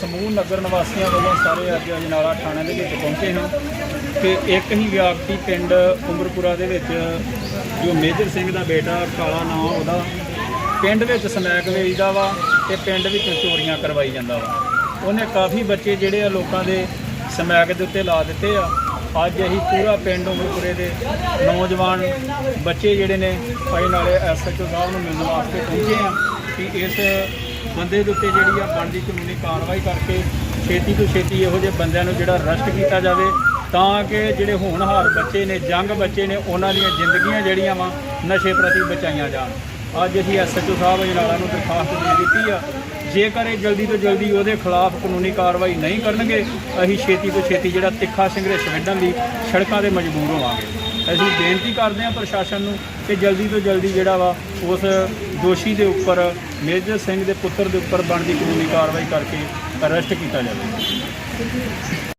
ਸਮੂਹ ਨਗਰ ਨਿਵਾਸੀਆਂ ਵੱਲੋਂ ਸਾਰੇ ਅੱਜ ਅਜਨਾਲਾ ਥਾਣੇ ਦੇ ਵਿੱਚ ਪਹੁੰਚੇ ਹਾਂ ਕਿ ਇੱਕ ਹੀ ਵਿਅਕਤੀ ਪਿੰਡ ਉਮਰਪੁਰਾ ਦੇ ਵਿੱਚ, ਜੋ ਮੇਜਰ ਸਿੰਘ ਦਾ ਬੇਟਾ, ਕਾਲਾ ਨਾਂ ਉਹਦਾ, ਪਿੰਡ ਵਿੱਚ ਸਮੈਕ ਵੇਚਦਾ ਵਾ ਤੇ ਪਿੰਡ ਵਿੱਚ ਚੋਰੀਆਂ ਕਰਵਾਈ ਜਾਂਦਾ ਵਾ। ਉਹਨੇ ਕਾਫੀ ਬੱਚੇ ਜਿਹੜੇ ਆ ਲੋਕਾਂ ਦੇ ਸਮੈਕ ਦੇ ਉੱਤੇ ਲਾ ਦਿੱਤੇ ਆ। ਅੱਜ ਅਸੀਂ ਪੂਰਾ ਪਿੰਡ ਉਮਰਪੁਰੇ ਦੇ ਨੌਜਵਾਨ ਬੱਚੇ ਜਿਹੜੇ ਨੇ ਭਾਈ ਨਾਲੇ ਐਸਐਚਓ ਸਾਹਿਬ ਨੂੰ ਮਿਲਣ ਵਾਸਤੇ ਪਹੁੰਚੇ ਆ ਕਿ ਇਸ ਬੰਦੇ ਦੇ ਉੱਤੇ ਜਿਹੜੀ ਆ ਬਣਦੀ ਕਾਨੂੰਨੀ ਕਾਰਵਾਈ ਕਰਕੇ ਛੇਤੀ ਤੋਂ ਛੇਤੀ ਇਹੋ ਜਿਹੇ ਬੰਦਿਆਂ ਨੂੰ ਜਿਹੜਾ ਅਰੈਸਟ ਕੀਤਾ ਜਾਵੇ, ਤਾਂ ਕਿ ਜਿਹੜੇ ਹੋਣਹਾਰ ਬੱਚੇ ਨੇ, ਜੰਗ ਬੱਚੇ ਨੇ, ਉਹਨਾਂ ਦੀਆਂ ਜ਼ਿੰਦਗੀਆਂ ਜਿਹੜੀਆਂ ਵਾ, ਨਸ਼ੇ ਪ੍ਰਤੀ ਬਚਾਈਆਂ ਜਾਣ। ਅੱਜ ਅਸੀਂ ਐਸਐਚਓ ਸਾਹਿਬ ਅਜਨਾਲਾ ਨੂੰ ਦਰਖਾਸਤ ਦੇ ਦਿੱਤੀ ਆ, ਜੇਕਰ ਇਹ ਜਲਦੀ ਤੋਂ ਜਲਦੀ ਉਹਦੇ ਖਿਲਾਫ ਕਾਨੂੰਨੀ ਕਾਰਵਾਈ ਨਹੀਂ ਕਰਨਗੇ, ਅਸੀਂ ਛੇਤੀ ਤੋਂ ਛੇਤੀ ਜਿਹੜਾ ਤਿੱਖਾ ਸੰਘਰਸ਼ ਵਿੱਢਣ ਲਈ ਸੜਕਾਂ ਤੇ ਮਜਬੂਰ ਹੋਵਾਂਗੇ। ਅਸੀਂ ਬੇਨਤੀ ਕਰਦੇ ਹਾਂ ਪ੍ਰਸ਼ਾਸਨ ਨੂੰ ਕਿ ਜਲਦੀ ਤੋਂ ਜਲਦੀ ਜਿਹੜਾ ਵਾ ਉਸ ਦੋਸ਼ੀ ਦੇ ਉੱਪਰ, ਮੇਜਰ ਸਿੰਘ ਦੇ ਪੁੱਤਰ ਦੇ ਉੱਪਰ ਬਣਦੀ ਕਾਨੂੰਨੀ ਕਾਰਵਾਈ ਕਰਕੇ ਅਰੈਸਟ ਕੀਤਾ ਜਾਵੇ।